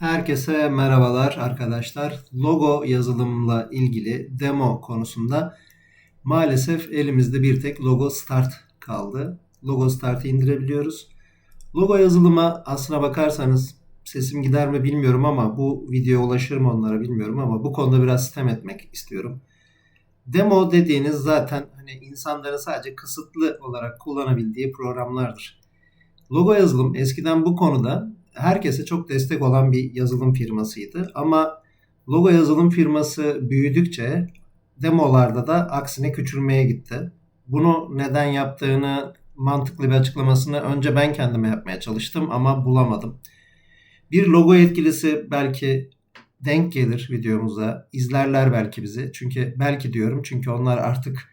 Herkese merhabalar arkadaşlar. Logo yazılımla ilgili demo konusunda maalesef elimizde bir tek Logo Start kaldı. Logo Start'ı indirebiliyoruz. Logo yazılıma aslına bakarsanız sesim gider mi bilmiyorum ama bu video ulaşır mı onlara bilmiyorum ama bu konuda biraz sistem etmek istiyorum. Demo dediğiniz zaten hani insanların sadece kısıtlı olarak kullanabildiği programlardır. Logo yazılım eskiden bu konuda herkese çok destek olan bir yazılım firmasıydı. Ama logo yazılım firması büyüdükçe demolarda da aksine küçülmeye gitti. Bunu neden yaptığını mantıklı bir açıklamasını önce ben kendime yapmaya çalıştım ama bulamadım. Bir logo yetkilisi belki denk gelir videomuza, izlerler belki bizi. Çünkü belki diyorum çünkü onlar artık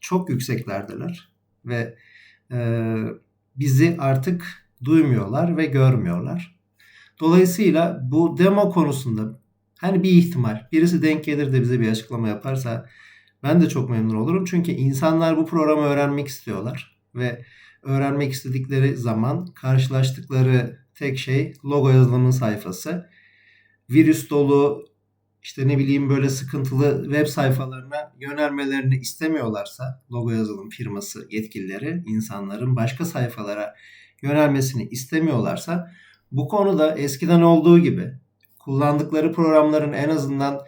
çok yükseklerdeler ve e, bizi artık duymuyorlar ve görmüyorlar. Dolayısıyla bu demo konusunda hani bir ihtimal birisi denk gelir de bize bir açıklama yaparsa ben de çok memnun olurum. Çünkü insanlar bu programı öğrenmek istiyorlar ve öğrenmek istedikleri zaman karşılaştıkları tek şey logo yazılımın sayfası. Virüs dolu işte ne bileyim böyle sıkıntılı web sayfalarına yönelmelerini istemiyorlarsa logo yazılım firması yetkilileri insanların başka sayfalara yönelmesini istemiyorlarsa bu konuda eskiden olduğu gibi kullandıkları programların en azından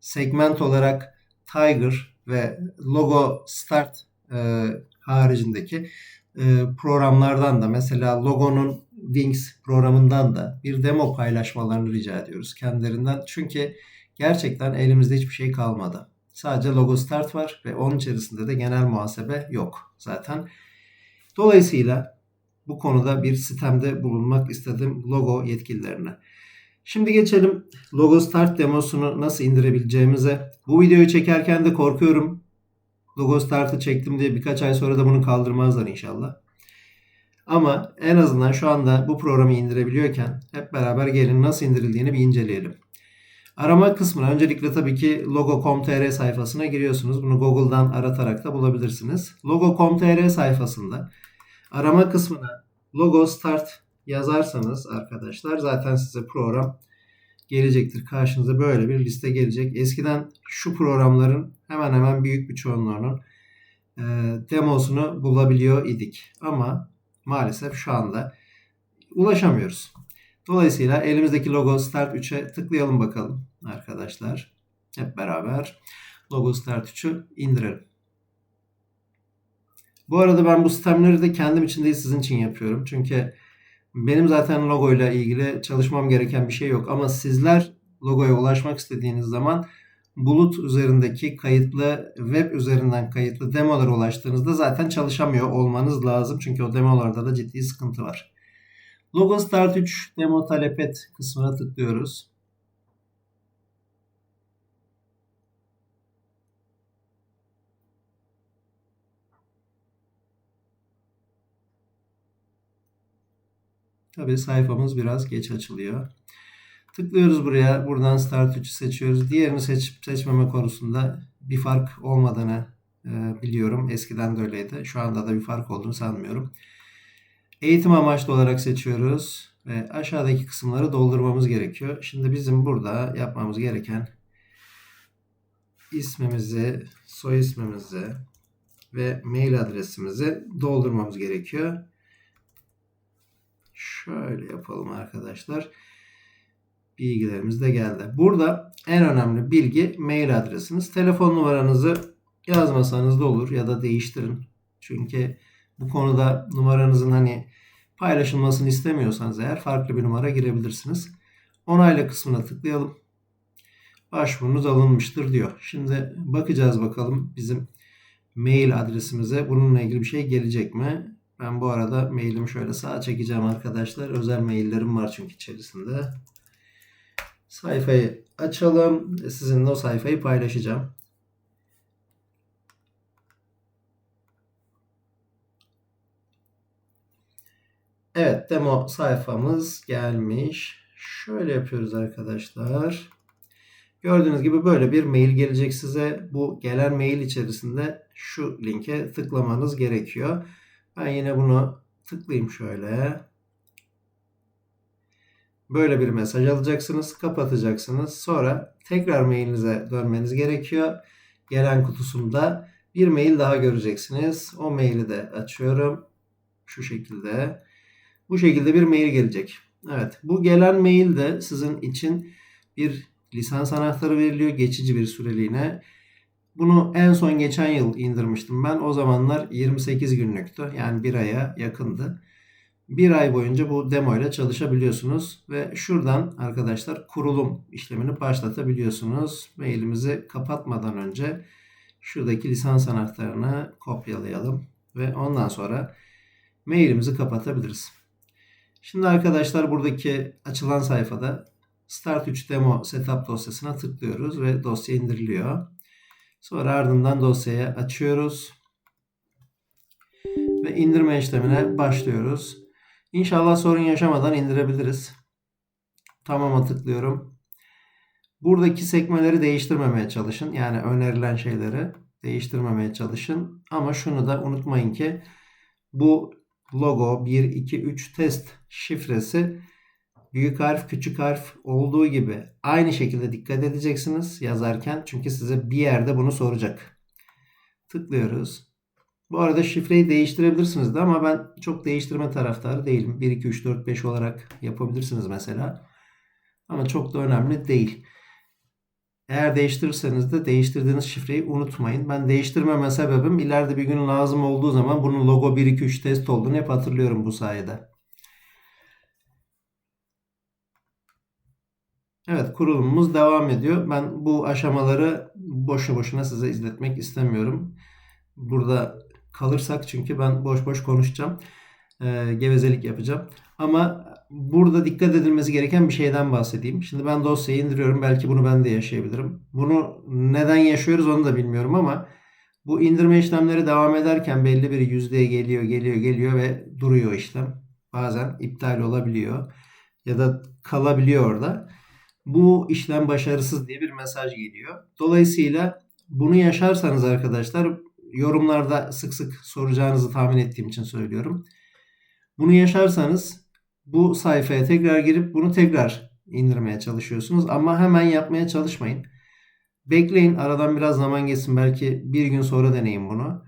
segment olarak Tiger ve Logo Start e, haricindeki e, programlardan da mesela Logo'nun Wings programından da bir demo paylaşmalarını rica ediyoruz kendilerinden. Çünkü gerçekten elimizde hiçbir şey kalmadı. Sadece Logo Start var ve onun içerisinde de genel muhasebe yok zaten. Dolayısıyla bu konuda bir sistemde bulunmak istedim logo yetkililerine. Şimdi geçelim Logo Start demosunu nasıl indirebileceğimize. Bu videoyu çekerken de korkuyorum. Logo Start'ı çektim diye birkaç ay sonra da bunu kaldırmazlar inşallah. Ama en azından şu anda bu programı indirebiliyorken hep beraber gelin nasıl indirildiğini bir inceleyelim. Arama kısmına öncelikle tabii ki logo.com.tr sayfasına giriyorsunuz. Bunu Google'dan aratarak da bulabilirsiniz. Logo.com.tr sayfasında Arama kısmına logo start yazarsanız arkadaşlar zaten size program gelecektir. Karşınıza böyle bir liste gelecek. Eskiden şu programların hemen hemen büyük bir çoğunluğunun e, demosunu bulabiliyor idik. Ama maalesef şu anda ulaşamıyoruz. Dolayısıyla elimizdeki logo start 3'e tıklayalım bakalım arkadaşlar. Hep beraber logo start 3'ü indirelim. Bu arada ben bu sistemleri de kendim için değil sizin için yapıyorum. Çünkü benim zaten logoyla ilgili çalışmam gereken bir şey yok. Ama sizler logoya ulaşmak istediğiniz zaman bulut üzerindeki kayıtlı web üzerinden kayıtlı demolara ulaştığınızda zaten çalışamıyor olmanız lazım. Çünkü o demolarda da ciddi sıkıntı var. Logo Start 3 demo talep et kısmına tıklıyoruz. Tabii sayfamız biraz geç açılıyor. Tıklıyoruz buraya. Buradan Start 3'ü seçiyoruz. Diğerini seçip seçmeme konusunda bir fark olmadığını e, biliyorum. Eskiden de öyleydi. Şu anda da bir fark olduğunu sanmıyorum. Eğitim amaçlı olarak seçiyoruz. Ve aşağıdaki kısımları doldurmamız gerekiyor. Şimdi bizim burada yapmamız gereken ismimizi, soy ismimizi ve mail adresimizi doldurmamız gerekiyor. Şöyle yapalım arkadaşlar. Bilgilerimiz de geldi. Burada en önemli bilgi mail adresiniz. Telefon numaranızı yazmasanız da olur ya da değiştirin. Çünkü bu konuda numaranızın hani paylaşılmasını istemiyorsanız eğer farklı bir numara girebilirsiniz. Onayla kısmına tıklayalım. Başvurunuz alınmıştır diyor. Şimdi bakacağız bakalım bizim mail adresimize bununla ilgili bir şey gelecek mi? Ben bu arada mailimi şöyle sağa çekeceğim arkadaşlar. Özel maillerim var çünkü içerisinde. Sayfayı açalım. Sizinle o sayfayı paylaşacağım. Evet demo sayfamız gelmiş. Şöyle yapıyoruz arkadaşlar. Gördüğünüz gibi böyle bir mail gelecek size. Bu gelen mail içerisinde şu linke tıklamanız gerekiyor. Ben yine bunu tıklayayım şöyle. Böyle bir mesaj alacaksınız, kapatacaksınız. Sonra tekrar mailinize dönmeniz gerekiyor. Gelen kutusunda bir mail daha göreceksiniz. O maili de açıyorum. Şu şekilde. Bu şekilde bir mail gelecek. Evet, bu gelen mail de sizin için bir lisans anahtarı veriliyor geçici bir süreliğine. Bunu en son geçen yıl indirmiştim ben. O zamanlar 28 günlüktü. Yani bir aya yakındı. Bir ay boyunca bu demo ile çalışabiliyorsunuz. Ve şuradan arkadaşlar kurulum işlemini başlatabiliyorsunuz. Mailimizi kapatmadan önce şuradaki lisans anahtarını kopyalayalım. Ve ondan sonra mailimizi kapatabiliriz. Şimdi arkadaşlar buradaki açılan sayfada Start 3 Demo Setup dosyasına tıklıyoruz ve dosya indiriliyor. Sonra ardından dosyayı açıyoruz. Ve indirme işlemine başlıyoruz. İnşallah sorun yaşamadan indirebiliriz. Tamam'a tıklıyorum. Buradaki sekmeleri değiştirmemeye çalışın. Yani önerilen şeyleri değiştirmemeye çalışın. Ama şunu da unutmayın ki bu logo 1, 2, 3 test şifresi büyük harf, küçük harf olduğu gibi aynı şekilde dikkat edeceksiniz yazarken. Çünkü size bir yerde bunu soracak. Tıklıyoruz. Bu arada şifreyi değiştirebilirsiniz de ama ben çok değiştirme taraftarı değilim. 1, 2, 3, 4, 5 olarak yapabilirsiniz mesela. Ama çok da önemli değil. Eğer değiştirirseniz de değiştirdiğiniz şifreyi unutmayın. Ben değiştirmeme sebebim ileride bir gün lazım olduğu zaman bunun logo 1, 2, 3 test olduğunu hep hatırlıyorum bu sayede. Evet kurulumumuz devam ediyor. Ben bu aşamaları boşu boşuna size izletmek istemiyorum. Burada kalırsak çünkü ben boş boş konuşacağım. Ee, gevezelik yapacağım. Ama burada dikkat edilmesi gereken bir şeyden bahsedeyim. Şimdi ben dosyayı indiriyorum. Belki bunu ben de yaşayabilirim. Bunu neden yaşıyoruz onu da bilmiyorum ama bu indirme işlemleri devam ederken belli bir yüzdeye geliyor, geliyor, geliyor ve duruyor işlem. Bazen iptal olabiliyor ya da kalabiliyor orada bu işlem başarısız diye bir mesaj geliyor. Dolayısıyla bunu yaşarsanız arkadaşlar yorumlarda sık sık soracağınızı tahmin ettiğim için söylüyorum. Bunu yaşarsanız bu sayfaya tekrar girip bunu tekrar indirmeye çalışıyorsunuz ama hemen yapmaya çalışmayın. Bekleyin aradan biraz zaman geçsin belki bir gün sonra deneyin bunu.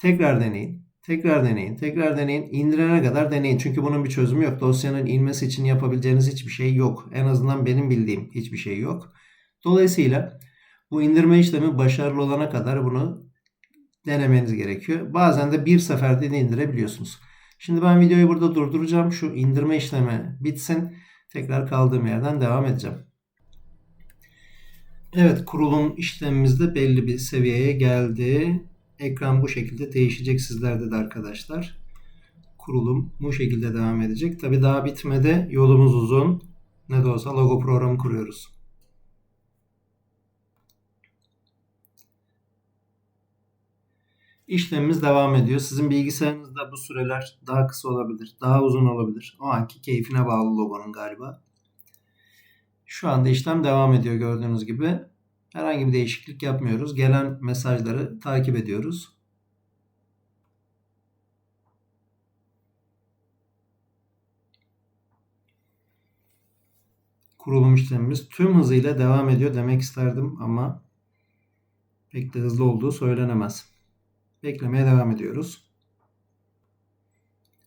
Tekrar deneyin. Tekrar deneyin. Tekrar deneyin. İndirene kadar deneyin. Çünkü bunun bir çözümü yok. Dosyanın inmesi için yapabileceğiniz hiçbir şey yok. En azından benim bildiğim hiçbir şey yok. Dolayısıyla bu indirme işlemi başarılı olana kadar bunu denemeniz gerekiyor. Bazen de bir seferde de indirebiliyorsunuz. Şimdi ben videoyu burada durduracağım. Şu indirme işlemi bitsin. Tekrar kaldığım yerden devam edeceğim. Evet kurulum işlemimiz de belli bir seviyeye geldi. Ekran bu şekilde değişecek sizlerde de arkadaşlar. Kurulum bu şekilde devam edecek. Tabi daha bitmedi. Yolumuz uzun. Ne de olsa logo programı kuruyoruz. İşlemimiz devam ediyor. Sizin bilgisayarınızda bu süreler daha kısa olabilir, daha uzun olabilir. O anki keyfine bağlı logonun galiba. Şu anda işlem devam ediyor gördüğünüz gibi. Herhangi bir değişiklik yapmıyoruz. Gelen mesajları takip ediyoruz. Kurulum işlemimiz tüm hızıyla devam ediyor demek isterdim ama pek de hızlı olduğu söylenemez. Beklemeye devam ediyoruz.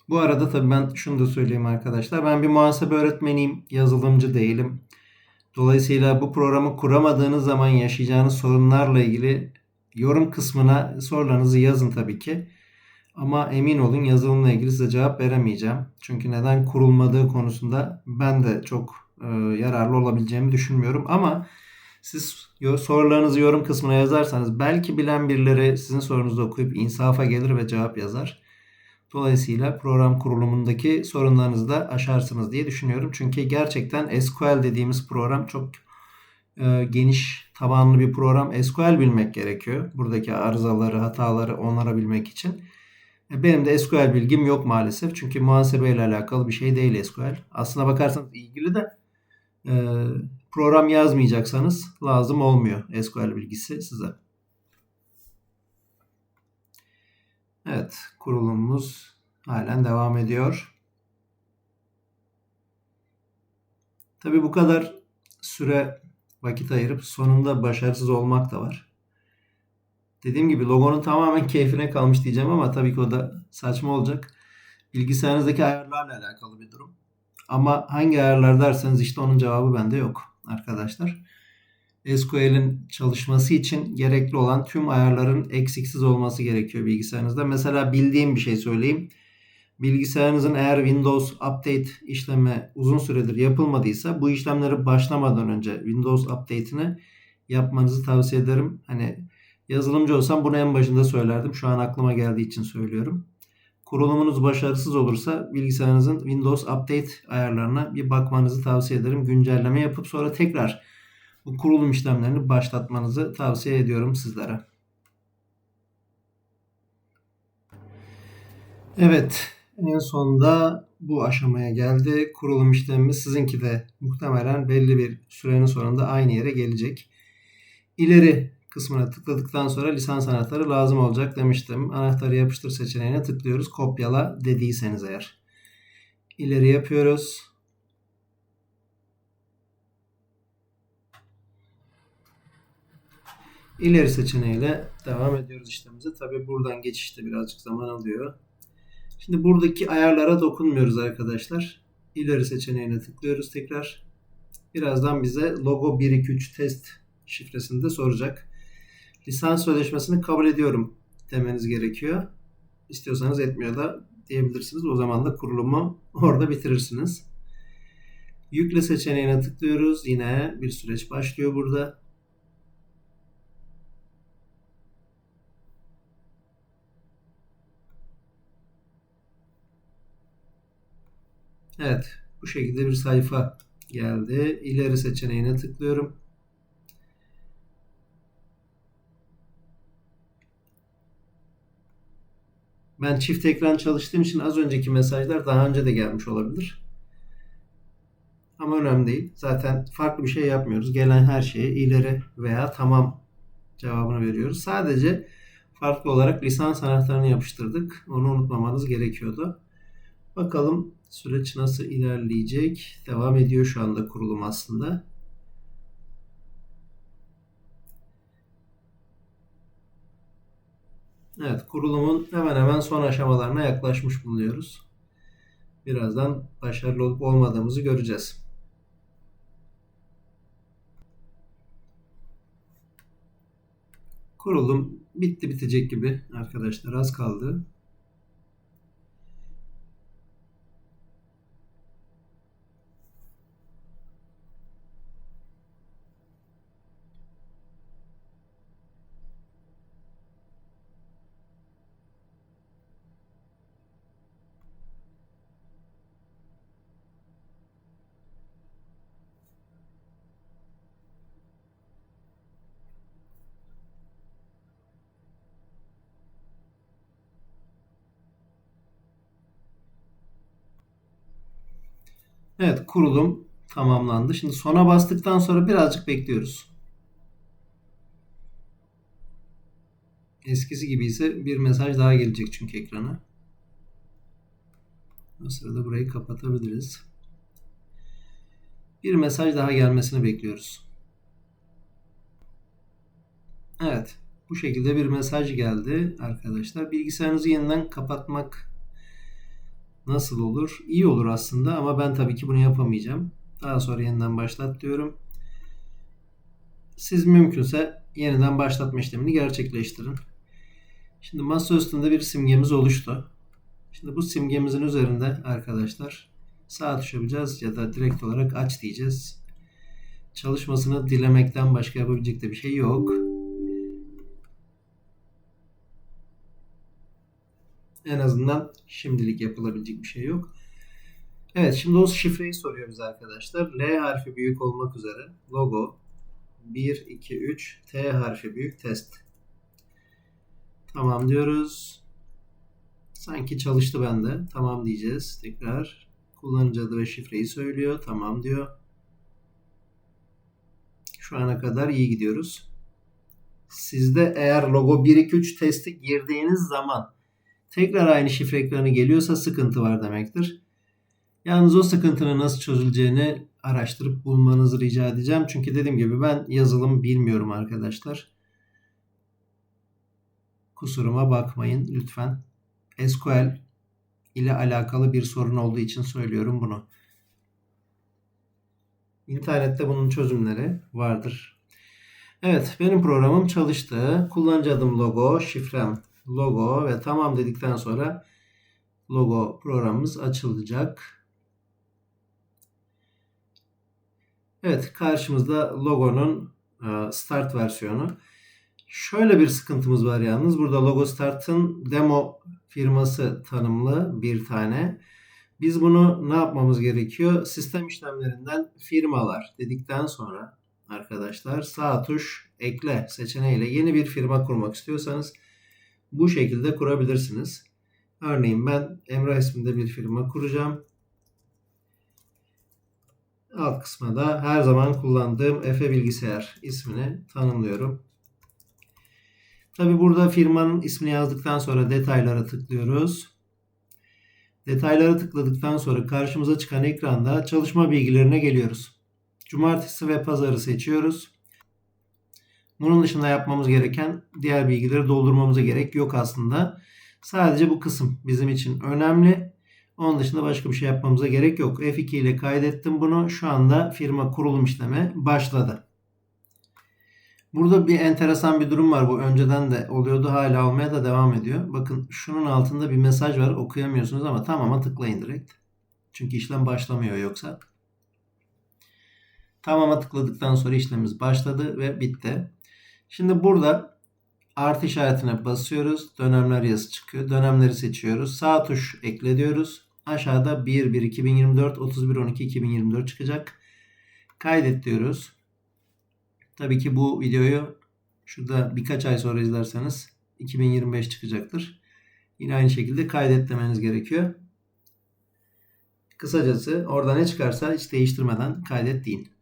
Bu arada tabii ben şunu da söyleyeyim arkadaşlar. Ben bir muhasebe öğretmeniyim. Yazılımcı değilim. Dolayısıyla bu programı kuramadığınız zaman yaşayacağınız sorunlarla ilgili yorum kısmına sorularınızı yazın tabii ki. Ama emin olun yazılımla ilgili size cevap veremeyeceğim. Çünkü neden kurulmadığı konusunda ben de çok e, yararlı olabileceğimi düşünmüyorum. Ama siz sorularınızı yorum kısmına yazarsanız belki bilen birileri sizin sorunuzu okuyup insafa gelir ve cevap yazar. Dolayısıyla program kurulumundaki sorunlarınızı da aşarsınız diye düşünüyorum. Çünkü gerçekten SQL dediğimiz program çok e, geniş tabanlı bir program. SQL bilmek gerekiyor. Buradaki arızaları, hataları onarabilmek için. E, benim de SQL bilgim yok maalesef. Çünkü muhasebe ile alakalı bir şey değil SQL. Aslına bakarsanız ilgili de e, program yazmayacaksanız lazım olmuyor SQL bilgisi size. Evet, kurulumumuz halen devam ediyor. Tabi bu kadar süre vakit ayırıp sonunda başarısız olmak da var. Dediğim gibi logonun tamamen keyfine kalmış diyeceğim ama tabii ki o da saçma olacak. Bilgisayarınızdaki ayarlarla alakalı bir durum. Ama hangi ayarlar derseniz işte onun cevabı bende yok arkadaşlar. SQL'in çalışması için gerekli olan tüm ayarların eksiksiz olması gerekiyor bilgisayarınızda. Mesela bildiğim bir şey söyleyeyim. Bilgisayarınızın eğer Windows Update işlemi uzun süredir yapılmadıysa bu işlemleri başlamadan önce Windows Update'ini yapmanızı tavsiye ederim. Hani yazılımcı olsam bunu en başında söylerdim. Şu an aklıma geldiği için söylüyorum. Kurulumunuz başarısız olursa bilgisayarınızın Windows Update ayarlarına bir bakmanızı tavsiye ederim. Güncelleme yapıp sonra tekrar bu kurulum işlemlerini başlatmanızı tavsiye ediyorum sizlere. Evet, en sonunda bu aşamaya geldi. Kurulum işlemimiz sizinki de muhtemelen belli bir sürenin sonunda aynı yere gelecek. İleri kısmına tıkladıktan sonra lisans anahtarı lazım olacak demiştim. Anahtarı yapıştır seçeneğine tıklıyoruz. Kopyala dediyseniz eğer. İleri yapıyoruz. İleri seçeneğiyle devam ediyoruz işlemimize. Tabi buradan geçişte birazcık zaman alıyor. Şimdi buradaki ayarlara dokunmuyoruz arkadaşlar. İleri seçeneğine tıklıyoruz tekrar. Birazdan bize logo 123 test şifresini de soracak. Lisans sözleşmesini kabul ediyorum demeniz gerekiyor. İstiyorsanız etmiyor da diyebilirsiniz. O zaman da kurulumu orada bitirirsiniz. Yükle seçeneğine tıklıyoruz. Yine bir süreç başlıyor burada. Evet. Bu şekilde bir sayfa geldi. İleri seçeneğine tıklıyorum. Ben çift ekran çalıştığım için az önceki mesajlar daha önce de gelmiş olabilir. Ama önemli değil. Zaten farklı bir şey yapmıyoruz. Gelen her şeye ileri veya tamam cevabını veriyoruz. Sadece farklı olarak lisans anahtarını yapıştırdık. Onu unutmamanız gerekiyordu. Bakalım süreç nasıl ilerleyecek. Devam ediyor şu anda kurulum aslında. Evet kurulumun hemen hemen son aşamalarına yaklaşmış bulunuyoruz. Birazdan başarılı olup olmadığımızı göreceğiz. Kurulum bitti bitecek gibi arkadaşlar az kaldı. Evet kurulum tamamlandı. Şimdi sona bastıktan sonra birazcık bekliyoruz. Eskisi gibi ise bir mesaj daha gelecek çünkü ekrana. O sırada burayı kapatabiliriz. Bir mesaj daha gelmesini bekliyoruz. Evet. Bu şekilde bir mesaj geldi arkadaşlar. Bilgisayarınızı yeniden kapatmak Nasıl olur? İyi olur aslında ama ben tabii ki bunu yapamayacağım. Daha sonra yeniden başlat diyorum. Siz mümkünse yeniden başlatma işlemini gerçekleştirin. Şimdi masa üstünde bir simgemiz oluştu. Şimdi bu simgemizin üzerinde arkadaşlar sağ tuş yapacağız ya da direkt olarak aç diyeceğiz. Çalışmasını dilemekten başka yapabilecek de bir şey yok. En azından şimdilik yapılabilecek bir şey yok. Evet şimdi o şifreyi soruyor bize arkadaşlar. L harfi büyük olmak üzere logo 1, 2, 3 T harfi büyük test. Tamam diyoruz. Sanki çalıştı bende. Tamam diyeceğiz. Tekrar kullanıcı adı ve şifreyi söylüyor. Tamam diyor. Şu ana kadar iyi gidiyoruz. Sizde eğer logo 1, 2, 3 testi girdiğiniz zaman tekrar aynı şifre ekranı geliyorsa sıkıntı var demektir. Yalnız o sıkıntının nasıl çözüleceğini araştırıp bulmanızı rica edeceğim. Çünkü dediğim gibi ben yazılım bilmiyorum arkadaşlar. Kusuruma bakmayın lütfen. SQL ile alakalı bir sorun olduğu için söylüyorum bunu. İnternette bunun çözümleri vardır. Evet, benim programım çalıştı. Kullanıcı adım logo, şifrem logo ve tamam dedikten sonra logo programımız açılacak. Evet, karşımızda logonun e, start versiyonu. Şöyle bir sıkıntımız var yalnız. Burada Logo Start'ın demo firması tanımlı bir tane. Biz bunu ne yapmamız gerekiyor? Sistem işlemlerinden firmalar dedikten sonra arkadaşlar sağ tuş ekle seçeneğiyle yeni bir firma kurmak istiyorsanız bu şekilde kurabilirsiniz. Örneğin ben Emrah isminde bir firma kuracağım. Alt kısma da her zaman kullandığım Efe Bilgisayar ismini tanımlıyorum. Tabi burada firmanın ismini yazdıktan sonra detaylara tıklıyoruz. Detaylara tıkladıktan sonra karşımıza çıkan ekranda çalışma bilgilerine geliyoruz. Cumartesi ve pazarı seçiyoruz. Bunun dışında yapmamız gereken diğer bilgileri doldurmamıza gerek yok aslında. Sadece bu kısım bizim için önemli. Onun dışında başka bir şey yapmamıza gerek yok. F2 ile kaydettim bunu. Şu anda firma kurulum işlemi başladı. Burada bir enteresan bir durum var. Bu önceden de oluyordu. Hala olmaya da devam ediyor. Bakın şunun altında bir mesaj var. Okuyamıyorsunuz ama tamama tıklayın direkt. Çünkü işlem başlamıyor yoksa. Tamama tıkladıktan sonra işlemimiz başladı ve bitti. Şimdi burada artı işaretine basıyoruz. Dönemler yazı çıkıyor. Dönemleri seçiyoruz. Sağ tuş ekle diyoruz. Aşağıda 1 1 2024 31 12 2024 çıkacak. Kaydet diyoruz. Tabii ki bu videoyu şurada birkaç ay sonra izlerseniz 2025 çıkacaktır. Yine aynı şekilde kaydet demeniz gerekiyor. Kısacası orada ne çıkarsa hiç değiştirmeden kaydet deyin.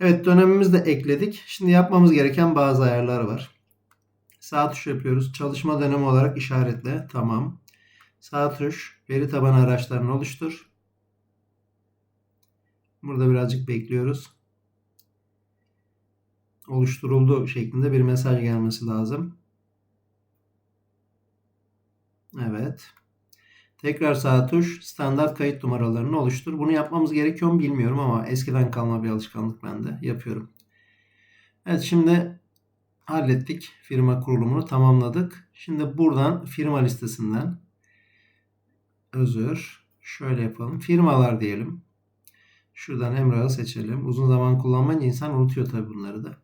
Evet dönemimizi de ekledik. Şimdi yapmamız gereken bazı ayarlar var. Sağ tuş yapıyoruz. Çalışma dönemi olarak işaretle. Tamam. Sağ tuş veri tabanı araçlarını oluştur. Burada birazcık bekliyoruz oluşturuldu şeklinde bir mesaj gelmesi lazım. Evet. Tekrar sağ tuş standart kayıt numaralarını oluştur. Bunu yapmamız gerekiyor mu bilmiyorum ama eskiden kalma bir alışkanlık bende. Yapıyorum. Evet şimdi hallettik. Firma kurulumunu tamamladık. Şimdi buradan firma listesinden özür şöyle yapalım. Firmalar diyelim. Şuradan Emrah'ı seçelim. Uzun zaman kullanmayınca insan unutuyor tabii bunları da.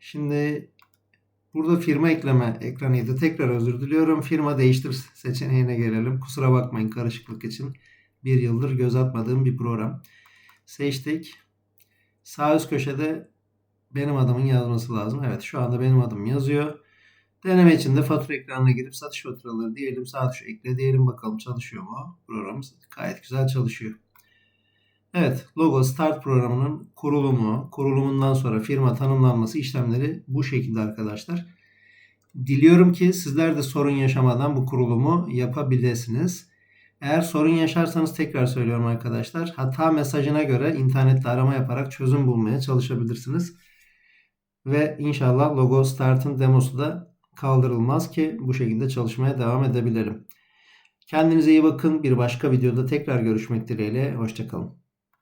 Şimdi burada firma ekleme ekranıydı. Tekrar özür diliyorum. Firma değiştir seçeneğine gelelim. Kusura bakmayın karışıklık için. Bir yıldır göz atmadığım bir program. Seçtik. Sağ üst köşede benim adımın yazması lazım. Evet şu anda benim adım yazıyor. Deneme için de fatura ekranına girip satış faturaları diyelim. Sağ tuş ekle diyelim. Bakalım çalışıyor mu? Programımız gayet güzel çalışıyor. Evet, Logo Start programının kurulumu, kurulumundan sonra firma tanımlanması işlemleri bu şekilde arkadaşlar. Diliyorum ki sizler de sorun yaşamadan bu kurulumu yapabilirsiniz. Eğer sorun yaşarsanız tekrar söylüyorum arkadaşlar. Hata mesajına göre internette arama yaparak çözüm bulmaya çalışabilirsiniz. Ve inşallah Logo Start'ın demosu da kaldırılmaz ki bu şekilde çalışmaya devam edebilirim. Kendinize iyi bakın. Bir başka videoda tekrar görüşmek dileğiyle. Hoşçakalın.